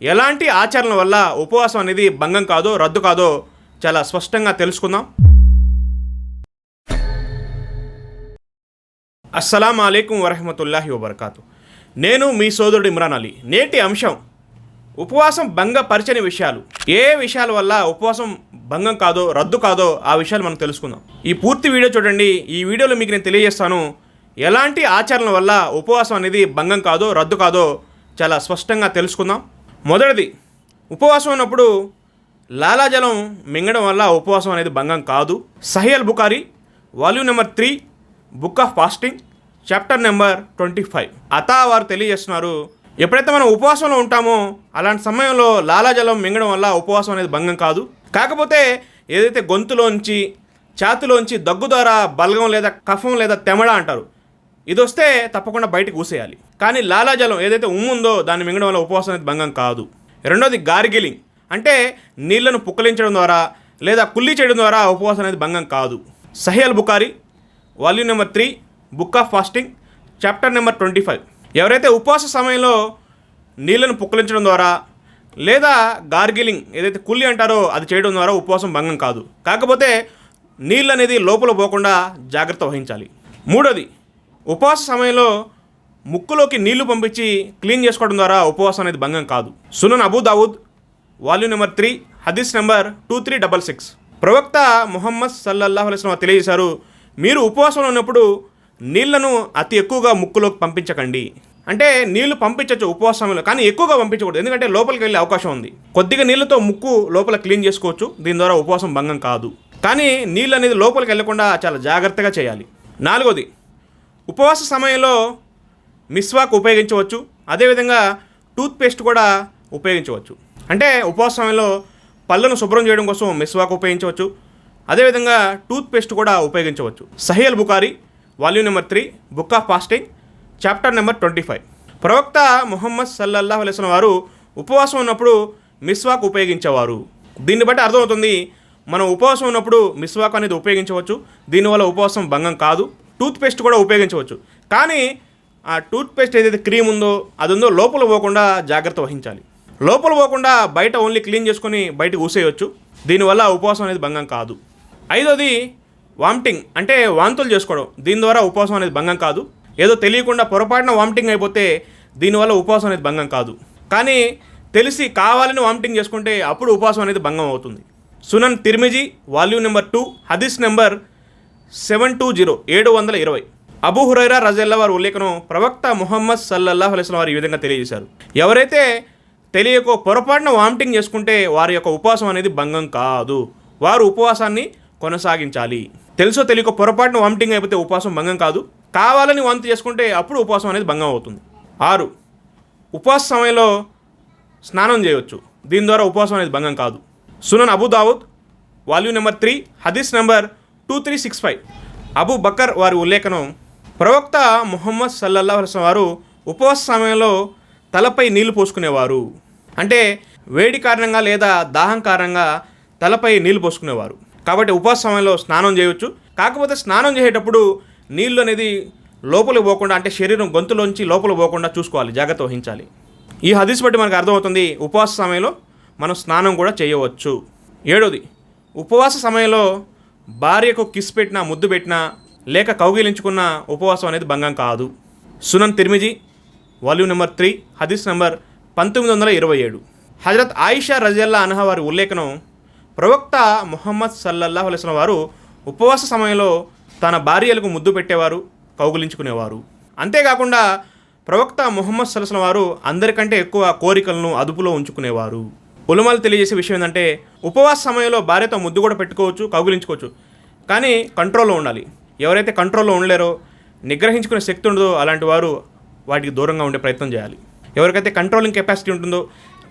ఎలాంటి ఆచరణ వల్ల ఉపవాసం అనేది భంగం కాదో రద్దు కాదో చాలా స్పష్టంగా తెలుసుకుందాం. అస్సలం అయికం వరహమతుల్లాహి వబర్కాతు. నేను మీ సోదరుడు ఇమ్రాన్ అలీ. నేటి అంశం ఉపవాసం భంగపరచని విషయాలు. ఏ విషయాల వల్ల ఉపవాసం భంగం కాదో రద్దు కాదో ఆ విషయాలు మనం తెలుసుకుందాం. ఈ పూర్తి వీడియో చూడండి. ఈ వీడియోలో మీకు నేను తెలియజేస్తాను ఎలాంటి ఆచరణ వల్ల ఉపవాసం అనేది భంగం కాదో రద్దు కాదో చాలా స్పష్టంగా తెలుసుకుందాం. మొదటిది ఉపవాసం ఉన్నప్పుడు లాలాజలం మింగడం వల్ల ఉపవాసం అనేది భంగం కాదు. Sahih al Bukhari volume number three book of fasting chapter number twenty five. అతా వారు తెలియజేస్తున్నారు ఎప్పుడైతే మనం ఉపవాసంలో ఉంటామో అలాంటి సమయంలో లాలాజలం మింగడం వల్ల ఉపవాసం అనేది భంగం కాదు. కాకపోతే ఏదైతే గొంతులోంచి ఛాతిలోంచి దగ్గు ద్వారా బలగం లేదా కఫం లేదా తెమడ అంటారు ఇది వస్తే తప్పకుండా బయటకు ఊసేయాలి. కానీ లాలాజలం ఏదైతే ఉమ్ముందో దాన్ని మింగడం వల్ల ఉపవాసం అనేది భంగం కాదు. రెండోది గార్గిలింగ్. అంటే నీళ్ళను పుక్కలించడం ద్వారా లేదా కుల్లి చేయడం ద్వారా ఉపవాసం అనేది భంగం కాదు. Sahih al Bukhari volume number three book of fasting chapter number twenty five. ఎవరైతే ఉపవాస సమయంలో నీళ్ళను పుక్కలించడం ద్వారా లేదా గార్గిలింగ్ ఏదైతే కుల్లి అంటారో అది చేయడం ద్వారా ఉపవాసం భంగం కాదు. కాకపోతే నీళ్ళు అనేది లోపల పోకుండా జాగ్రత్త వహించాలి. మూడోది ఉపవాస సమయంలో ముక్కులోకి నీళ్ళు పంపించి క్లీన్ చేసుకోవడం ద్వారా ఉపవాసం అనేది భంగం కాదు. Sunan Abu Dawud volume number three హదీస్ number two three double six. ప్రవక్త ముహమ్మద్ సల్లల్లాహు అలైస్లం తెలియజేశారు మీరు ఉపవాసంలో ఉన్నప్పుడు నీళ్ళను అతి ఎక్కువగా ముక్కులోకి పంపించకండి. అంటే నీళ్ళు పంపించవచ్చు ఉపవాస సమయంలో కానీ ఎక్కువగా పంపించకూడదు ఎందుకంటే లోపలికి వెళ్ళే అవకాశం ఉంది. కొద్దిగా నీళ్ళతో ముక్కు లోపల క్లీన్ చేసుకోవచ్చు దీని ద్వారా ఉపవాసం భంగం కాదు. కానీ నీళ్ళు అనేది లోపలికి వెళ్ళకుండా చాలా జాగ్రత్తగా చేయాలి. నాలుగోది ఉపవాస సమయంలో మిస్వాక్ ఉపయోగించవచ్చు. అదేవిధంగా టూత్పేస్ట్ కూడా ఉపయోగించవచ్చు. అంటే ఉపవాస సమయంలో పళ్ళను శుభ్రం చేయడం కోసం మిస్వాక్ ఉపయోగించవచ్చు. అదేవిధంగా టూత్పేస్ట్ కూడా ఉపయోగించవచ్చు. Sahih al Bukhari volume number three book of fasting chapter number twenty five. ప్రవక్త ముహమ్మద్ సల్లల్లాహు అలైస్ వారు ఉపవాసం ఉన్నప్పుడు మిస్వాక్ ఉపయోగించేవారు. దీన్ని బట్టి అర్థమవుతుంది మనం ఉపవాసం ఉన్నప్పుడు మిస్వాక్ అనేది ఉపయోగించవచ్చు. దీనివల్ల ఉపవాసం భంగం కాదు. టూత్పేస్ట్ కూడా ఉపయోగించవచ్చు. కానీ ఆ టూత్పేస్ట్ ఏదైతే క్రీమ్ ఉందో అది ఉందో లోపల పోకుండా జాగ్రత్త వహించాలి. లోపల పోకుండా బయట ఓన్లీ క్లీన్ చేసుకొని బయటకు ఊసేయవచ్చు దీనివల్ల ఉపవాసం అనేది భంగం కాదు. ఐదోది వామిటింగ్ అంటే వాంతులు చేసుకోవడం. దీని ద్వారా ఉపవాసం అనేది భంగం కాదు. ఏదో తెలియకుండా పొరపాటున వామిటింగ్ అయిపోతే దీనివల్ల ఉపవాసం అనేది భంగం కాదు. కానీ తెలిసి కావాలని వామిటింగ్ చేసుకుంటే అప్పుడు ఉపవాసం అనేది భంగం అవుతుంది. Sunan Tirmidhi volume number two హదీస్ నెంబర్ సెవెన్ టూ జీరో ఏడు వందల ఇరవై. అబూ హురైరా రజల్లా వారి ఉల్లేఖనం ప్రవక్త ముహమ్మద్ సల్లల్లాహు అలైస్లం వారు ఈ విధంగా తెలియజేశారు. ఎవరైతే తెలియకో పొరపాటున వామిటింగ్ చేసుకుంటే వారి యొక్క ఉపవాసం అనేది భంగం కాదు. వారు ఉపవాసాన్ని కొనసాగించాలి. తెలుసో తెలియకో పొరపాటున వామిటింగ్ అయిపోతే ఉపవాసం భంగం కాదు. కావాలని వాంతి చేసుకుంటే అప్పుడు ఉపవాసం అనేది భంగం అవుతుంది. ఆరు ఉపవాస సమయంలో స్నానం చేయవచ్చు దీని ద్వారా ఉపవాసం అనేది భంగం కాదు. Sunan Abu Dawud volume number three హదీస్ number two three six five Abu Bakr వారి ఉల్లేఖనం ప్రవక్త ముహమ్మద్ సల్లల్లా అలైస్ వారు ఉపవాస సమయంలో తలపై నీళ్ళు పోసుకునేవారు. అంటే వేడి కారణంగా లేదా దాహం కారణంగా తలపై నీళ్ళు పోసుకునేవారు. కాబట్టి ఉపవాస సమయంలో స్నానం చేయవచ్చు కాకపోతే స్నానం చేసేటప్పుడు నీళ్ళు అనేది లోపలికి పోకుండా అంటే శరీరం గొంతులోంచి లోపల పోకుండా చూసుకోవాలి జాగ్రత్త వహించాలి. ఈ హదీస్ బట్టి మనకు అర్థమవుతుంది ఉపవాస సమయంలో మనం స్నానం కూడా చేయవచ్చు. ఏడోది ఉపవాస సమయంలో భార్యకు కిస్ పెట్టినా ముద్దు పెట్టినా లేక కౌగిలించుకున్న ఉపవాసం అనేది భంగం కాదు. Sunan Tirmidhi volume number three హదీస్ నెంబర్ పంతొమ్మిది వందల ఇరవై ఏడు. హజరత్ ఆయిషా రజల్లా అనహ వారి ఉల్లేఖనం ప్రవక్త ముహమ్మద్ సల్లల్లాహు అలైస్లం వారు ఉపవాస సమయంలో తన భార్యలకు ముద్దు పెట్టేవారు కౌగులించుకునేవారు. అంతేకాకుండా ప్రవక్త ముహమ్మద్ సల్లాహం వారు అందరికంటే ఎక్కువ కోరికలను అదుపులో ఉంచుకునేవారు. ఉలమాలు తెలియజేసే విషయం ఏంటంటే ఉపవాస సమయంలో భార్యతో ముద్దు కూడా పెట్టుకోవచ్చు కౌగులించుకోవచ్చు. కానీ కంట్రోల్లో ఉండాలి. ఎవరైతే కంట్రోల్లో ఉండలేరో నిగ్రహించుకునే శక్తి ఉండదో అలాంటి వారు వాటికి దూరంగా ఉండే ప్రయత్నం చేయాలి. ఎవరికైతే కంట్రోలింగ్ కెపాసిటీ ఉంటుందో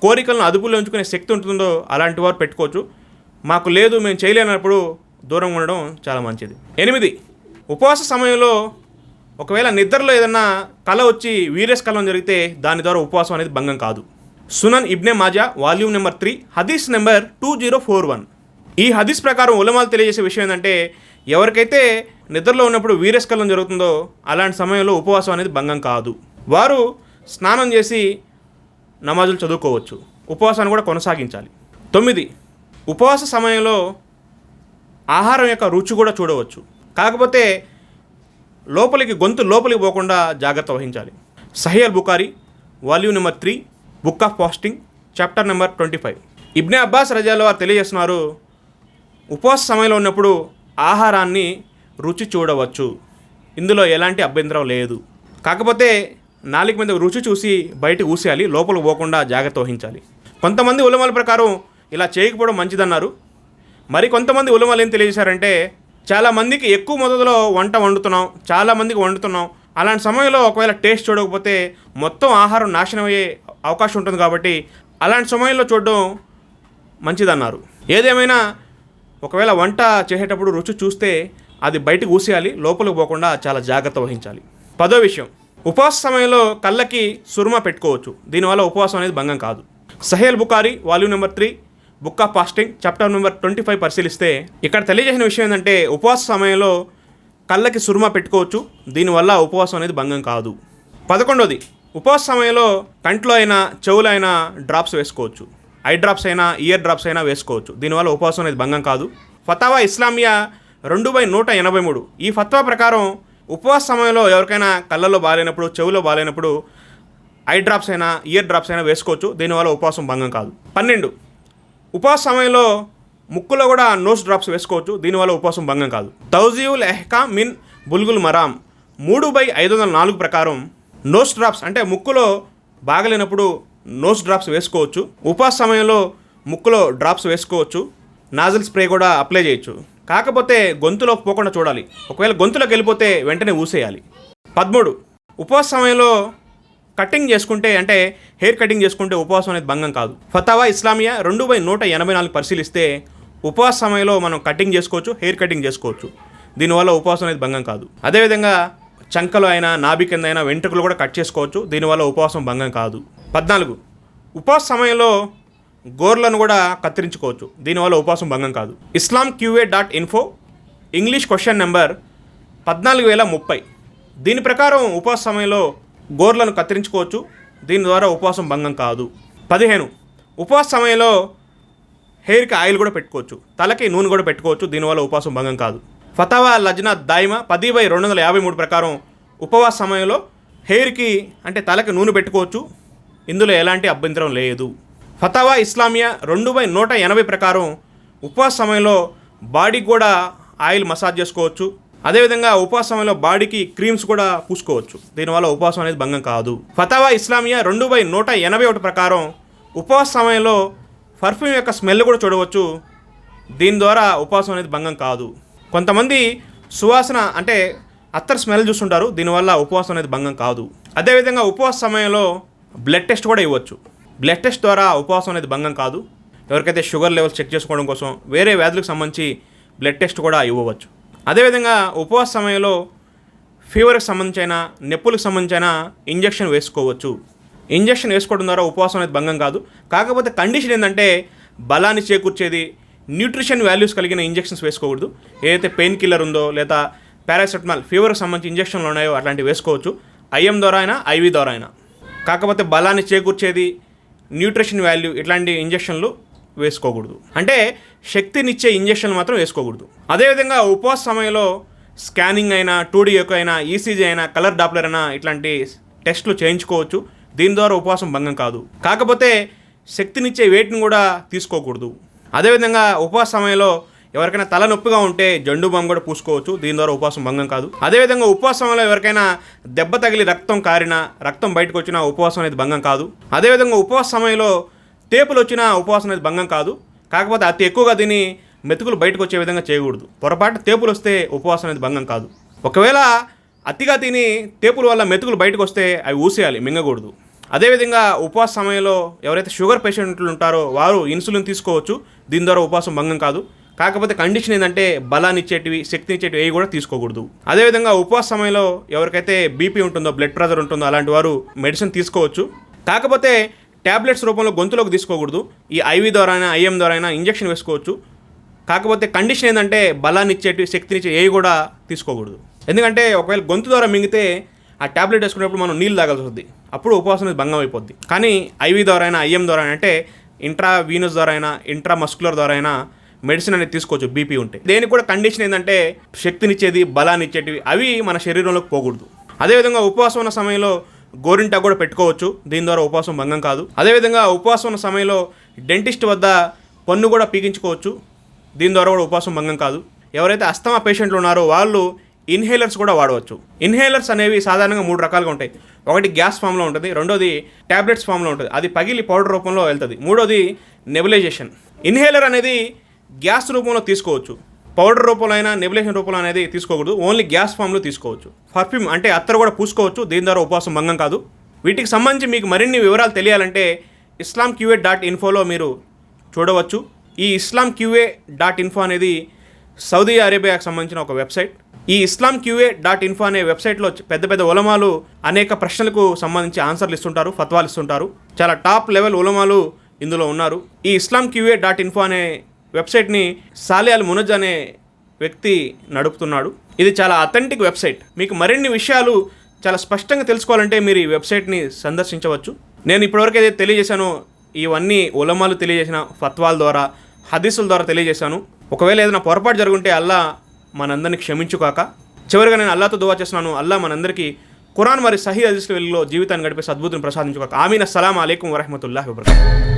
కోరికలను అదుపులో ఉంచుకునే శక్తి ఉంటుందో అలాంటి వారు పెట్టుకోవచ్చు. మాకు లేదు మేము చేయలేనప్పుడు దూరంగా ఉండడం చాలా మంచిది. ఎనిమిది ఉపవాస సమయంలో ఒకవేళ నిద్రలో ఏదన్నా కళ వచ్చి వీరస్కలం జరిగితే దాని ద్వారా ఉపవాసం అనేది భంగం కాదు. Sunan Ibn Majah volume number three హదీస్ number two zero four one. ఈ హదీస్ ప్రకారం ఉలమాలు తెలియజేసే విషయం ఏంటంటే ఎవరికైతే నిద్రలో ఉన్నప్పుడు వీరస్కలం జరుగుతుందో అలాంటి సమయంలో ఉపవాసం అనేది భంగం కాదు. వారు స్నానం చేసి నమాజులు చదువుకోవచ్చు. ఉపవాసాన్ని కూడా కొనసాగించాలి. తొమ్మిది ఉపవాస సమయంలో ఆహారం యొక్క రుచి కూడా చూడవచ్చు. కాకపోతే లోపలికి గొంతు లోపలికి పోకుండా జాగ్రత్త వహించాలి. Sahih al Bukhari volume number three book of fasting chapter number twenty five. Ibn Abbas రజాలో వారు తెలియజేస్తున్నారు ఉపవాస సమయంలో ఉన్నప్పుడు ఆహారాన్ని రుచి చూడవచ్చు. ఇందులో ఎలాంటి అభ్యంతరం లేదు. కాకపోతే నాలుగు మీద రుచి చూసి బయట ఊసేయాలి లోపల పోకుండా జాగ్రత్త వహించాలి. కొంతమంది ఉలమల ప్రకారం ఇలా చేయకపోవడం మంచిదన్నారు. మరి కొంతమంది ఉలమలు ఏం తెలియజేశారంటే చాలామందికి ఎక్కువ మొదట్లో వంట వండుతున్నాం చాలామందికి వండుతున్నాం. అలాంటి సమయంలో ఒకవేళ టేస్ట్ చూడకపోతే మొత్తం ఆహారం నాశనం అయ్యే అవకాశం ఉంటుంది కాబట్టి అలాంటి సమయంలో చూడడం మంచిదన్నారు. ఏదేమైనా ఒకవేళ వంట చేసేటప్పుడు రుచి చూస్తే అది బయటకు ఊసేయాలి లోపలికి పోకుండా చాలా జాగ్రత్త వహించాలి. పదో విషయం ఉపవాస సమయంలో కళ్ళకి సురుమ పెట్టుకోవచ్చు. దీనివల్ల ఉపవాసం అనేది భంగం కాదు. Sahih al Bukhari volume number three book of fasting chapter number twenty five పరిశీలిస్తే ఇక్కడ తెలియజేసిన విషయం ఏంటంటే ఉపవాస సమయంలో కళ్ళకి సురుమ పెట్టుకోవచ్చు. దీనివల్ల ఉపవాసం అనేది భంగం కాదు. పదకొండోది ఉపవాస సమయంలో కంట్లో అయినా చెవులో అయినా డ్రాప్స్ వేసుకోవచ్చు. ఐ డ్రాప్స్ అయినా ఇయర్ డ్రాప్స్ అయినా వేసుకోవచ్చు. దీనివల్ల ఉపవాసం అనేది భంగం కాదు. ఫతావా ఇస్లామియా రెండు బై నూట ఎనభై మూడు. ఈ ఫత్వా ప్రకారం ఉపవాస సమయంలో ఎవరికైనా కళ్ళలో బాగాలేనప్పుడు చెవులో బాగాలేనప్పుడు ఐ డ్రాప్స్ అయినా ఇయర్ డ్రాప్స్ అయినా వేసుకోవచ్చు. దీనివల్ల ఉపవాసం భంగం కాదు. పన్నెండు. ఉపవాస సమయంలో ముక్కులో కూడా నోస్ డ్రాప్స్ వేసుకోవచ్చు. దీనివల్ల ఉపవాసం భంగం కాదు. తౌజీవుల్ ఎహ్కా మిన్ బుల్గుల్ మరామ్. మూడు బై ఐదు వందల నాలుగు ప్రకారం నోస్ డ్రాప్స్ అంటే ముక్కులో బాగలేనప్పుడు నోస్ డ్రాప్స్ వేసుకోవచ్చు. ఉపవాస సమయంలో ముక్కులో డ్రాప్స్ వేసుకోవచ్చు. నాజల్ స్ప్రే కూడా అప్లై చేయొచ్చు. కాకపోతే గొంతులోకి పోకుండా చూడాలి. ఒకవేళ గొంతులోకి వెళ్ళిపోతే వెంటనే ఊసేయాలి. పదమూడు ఉపవాస సమయంలో కటింగ్ చేసుకుంటే అంటే హెయిర్ కటింగ్ చేసుకుంటే ఉపవాసం అనేది భంగం కాదు. ఫతావా ఇస్లామియా రెండు బై నూట ఎనభై నాలుగు పరిశీలిస్తే ఉపవాస సమయంలో మనం కటింగ్ చేసుకోవచ్చు హెయిర్ కటింగ్ చేసుకోవచ్చు. దీనివల్ల ఉపవాసం అనేది భంగం కాదు. అదేవిధంగా చంకలు అయినా నాభి కింద అయినా వెంట్రుకలు కూడా కట్ చేసుకోవచ్చు. దీనివల్ల ఉపవాసం భంగం కాదు. పద్నాలుగు. ఉపవాస సమయంలో గోర్లను కూడా కత్తిరించుకోవచ్చు. దీనివల్ల ఉపవాసం భంగం కాదు. Islam QA dot info English question number పద్నాలుగు వేల ముప్పై. దీని ప్రకారం ఉపవాస సమయంలో గోర్లను కత్తిరించుకోవచ్చు. దీని ద్వారా ఉపవాసం భంగం కాదు. పదిహేను. ఉపవాస సమయంలో హెయిర్కి ఆయిల్ కూడా పెట్టుకోవచ్చు. తలకి నూనె కూడా పెట్టుకోవచ్చు. దీనివల్ల ఉపవాసం భంగం కాదు. ఫతావా లజ్నా దాయిమా పది బై రెండు వందల యాభై మూడు ప్రకారం ఉపవాస సమయంలో హెయిర్కి అంటే తలకి నూనె పెట్టుకోవచ్చు. ఇందులో ఎలాంటి అభ్యంతరం లేదు. ఫతావా ఇస్లామియా రెండు బై నూట ఎనభై ప్రకారం ఉపవాస సమయంలో బాడీకి కూడా ఆయిల్ మసాజ్ చేసుకోవచ్చు. అదేవిధంగా ఉపవాస సమయంలో బాడీకి క్రీమ్స్ కూడా పూసుకోవచ్చు. దీనివల్ల ఉపవాసం అనేది భంగం కాదు. ఫతావా ఇస్లామియా రెండు బై నూట ఎనభై ఒకటి ప్రకారం ఉపవాస సమయంలో పర్ఫ్యూమ్ యొక్క స్మెల్ కూడా చూడవచ్చు. దీని ద్వారా ఉపవాసం అనేది భంగం కాదు. కొంతమంది సువాసన అంటే అత్తర్ స్మెల్ చూస్తుంటారు దీనివల్ల ఉపవాసం అనేది భంగం కాదు. అదేవిధంగా ఉపవాస సమయంలో బ్లడ్ టెస్ట్ కూడా ఇవ్వచ్చు. బ్లడ్ టెస్ట్ ద్వారా ఉపవాసం అనేది భంగం కాదు. ఎవరికైతే షుగర్ లెవెల్స్ చెక్ చేసుకోవడం కోసం వేరే వ్యాధులకు సంబంధించి బ్లడ్ టెస్ట్ కూడా ఇవ్వవచ్చు. అదేవిధంగా ఉపవాస సమయంలో ఫీవర్కి సంబంధించిన నొప్పులకు సంబంధించిన ఇంజెక్షన్ వేసుకోవచ్చు. ఇంజెక్షన్ వేసుకోవడం ద్వారా ఉపవాసం అనేది భంగం కాదు. కాకపోతే కండిషన్ ఏంటంటే బలాన్ని చేకూర్చేది న్యూట్రిషన్ వాల్యూస్ కలిగిన ఇంజెక్షన్స్ వేసుకోకూడదు. ఏదైతే పెయిన్ కిల్లర్ ఉందో లేదా పారాసెటమాల్ ఫీవర్కి సంబంధించి ఇంజెక్షన్లు ఉన్నాయో అట్లాంటివి వేసుకోవచ్చు. ఐఎం ద్వారా అయినా ఐవి ద్వారా అయినా. కాకపోతే బలాన్ని చేకూర్చేది న్యూట్రిషన్ వాల్యూ ఇట్లాంటి ఇంజెక్షన్లు వేసుకోకూడదు. అంటే శక్తినిచ్చే ఇంజెక్షన్లు మాత్రం వేసుకోకూడదు. అదేవిధంగా ఉపవాస సమయంలో స్కానింగ్ అయినా టూడీ యొక్క అయినా ఈసీజీ అయినా కలర్ డాప్లర్ అయినా ఇట్లాంటి టెస్టులు చేయించుకోవచ్చు. దీని ద్వారా ఉపవాసం భంగం కాదు. కాకపోతే శక్తినిచ్చే వెయిట్ని కూడా తీసుకోకూడదు. అదేవిధంగా ఉపవాస సమయంలో ఎవరికైనా తలనొప్పిగా ఉంటే జండు బామ్ కూడా పూసుకోవచ్చు. దీని ద్వారా ఉపవాసం భంగం కాదు. అదేవిధంగా ఉపవాస సమయంలో ఎవరికైనా దెబ్బ తగిలి రక్తం కారినా రక్తం బయటకు వచ్చినా ఉపవాసం అనేది భంగం కాదు. అదేవిధంగా ఉపవాస సమయంలో తేపులు వచ్చినా ఉపవాసం అనేది భంగం కాదు. కాకపోతే అతి ఎక్కువగా దీన్ని మెతుకులు బయటకు వచ్చే విధంగా చేయకూడదు. పొరపాటు తేపులు వస్తే ఉపవాసం అనేది భంగం కాదు. ఒకవేళ అతిగా తిని తేపుల వల్ల మెతుకులు బయటకు వస్తే అవి ఊసేయాలి మింగకూడదు. అదేవిధంగా ఉపవాస సమయంలో ఎవరైతే షుగర్ పేషెంట్లు ఉంటారో వారు ఇన్సులిన్ తీసుకోవచ్చు. దీని ద్వారా ఉపవాసం భంగం కాదు. కాకపోతే కండిషన్ ఏంటంటే బలాన్ని ఇచ్చేటివి శక్తిని ఇచ్చేటివి ఏవి కూడా తీసుకోకూడదు. అదేవిధంగా ఉపవాస సమయంలో ఎవరికైతే బీపీ ఉంటుందో బ్లడ్ ప్రెషర్ ఉంటుందో అలాంటి వారు మెడిసిన్ తీసుకోవచ్చు. కాకపోతే ట్యాబ్లెట్స్ రూపంలో గొంతులోకి తీసుకోకూడదు. ఈ ఐవి ద్వారా అయినా ఐఎం ద్వారా అయినా ఇంజెక్షన్ వేసుకోవచ్చు. కాకపోతే కండిషన్ ఏంటంటే బలాన్ని ఇచ్చేటివి శక్తినిచ్చే ఏవి కూడా తీసుకోకూడదు. ఎందుకంటే ఒకవేళ గొంతు ద్వారా మింగితే ఆ ట్యాబ్లెట్ వేసుకునేప్పుడు మనం నీళ్ళు తాగాల్సి వస్తుంది. అప్పుడు ఉపవాసం అనేది భంగం అయిపోద్ది. కానీ ఐవి ద్వారా అయినా ఐఎం ద్వారా అయినా అంటే ఇంట్రా వీనస్ ద్వారా అయినా ఇంట్రా మస్కులర్ ద్వారా అయినా మెడిసిన్ అనేది తీసుకోవచ్చు బీపీ ఉంటే. దేనికి కూడా కండిషన్ ఏంటంటే శక్తినిచ్చేది బలాన్ని ఇచ్చేటివి అవి మన శరీరంలోకి పోకూడదు. అదేవిధంగా ఉపవాసం ఉన్న సమయంలో గోరింటా కూడా పెట్టుకోవచ్చు. దీని ద్వారా ఉపవాసం భంగం కాదు. అదేవిధంగా ఉపవాసం ఉన్న సమయంలో డెంటిస్ట్ వద్ద పన్ను కూడా పీకించుకోవచ్చు. దీని ద్వారా కూడా ఉపవాసం భంగం కాదు. ఎవరైతే అస్తమా పేషెంట్లు ఉన్నారో వాళ్ళు ఇన్హేలర్స్ కూడా వాడవచ్చు. ఇన్హేలర్స్ అనేవి సాధారణంగా మూడు రకాలుగా ఉంటాయి. ఒకటి గ్యాస్ ఫామ్లో ఉంటుంది రెండోది ట్యాబ్లెట్స్ ఫామ్లో ఉంటుంది. అది పగిలి పౌడర్ రూపంలో వెళ్తుంది. మూడోది నెబులైజేషన్. ఇన్హేలర్ అనేది గ్యాస్ రూపంలో తీసుకోవచ్చు. పౌడర్ రూపంలో అయినా నెబులేషన్ రూపంలో అనేది తీసుకోకూడదు. ఓన్లీ గ్యాస్ ఫామ్లో తీసుకోవచ్చు. పర్ఫ్యూమ్ అంటే అత్తరు కూడా పూసుకోవచ్చు దీని ద్వారా ఉపవాసం భంగం కాదు. వీటికి సంబంధించి మీకు మరిన్ని వివరాలు తెలియాలంటే ఇస్లాం క్యూఏ డాట్ ఇన్ఫోలో మీరు చూడవచ్చు. ఈ ఇస్లాం క్యూఏ డాట్ ఇన్ఫో అనేది సౌదీ అరేబియాకు సంబంధించిన ఒక వెబ్సైట్. ఈ ఇస్లాం క్యూఏ డాట్ ఇన్ఫో అనే వెబ్సైట్లో పెద్ద పెద్ద ఉలమాలు అనేక ప్రశ్నలకు సంబంధించి ఆన్సర్లు ఇస్తుంటారు ఫత్వాలు ఇస్తుంటారు. చాలా టాప్ లెవెల్ ఉలమాలు ఇందులో ఉన్నారు. ఈ ఇస్లాం క్యూఏ డాట్ ఇన్ఫో అనే వెబ్సైట్ని సాలి అల్ మునజ్ అనే వ్యక్తి నడుపుతున్నాడు. ఇది చాలా అథెంటిక్ వెబ్సైట్. మీకు మరిన్ని విషయాలు చాలా స్పష్టంగా తెలుసుకోవాలంటే మీరు ఈ వెబ్సైట్ని సందర్శించవచ్చు. నేను ఇప్పటివరకు ఏదైతే తెలియజేశానో ఇవన్నీ ఉలమాలు తెలియజేసిన ఫత్వాల ద్వారా హదీసుల ద్వారా తెలియజేశాను. ఒకవేళ ఏదైనా పొరపాటు జరుగుంటే అల్లా మనందరిని క్షమించుకాక. చివరిగా నేను అల్లాతో దువా చేస్తున్నాను. అల్లా మనందరికీ ఖురాన్ మరి సహీ హదీసుల వెలుగులో జీవితాన్ని గడిపే అద్భుతం ప్రసాదించుకోక ఆమీన్. అస్సలాం అలైకం వరహమతుల్లాహి వబర్కాతుహు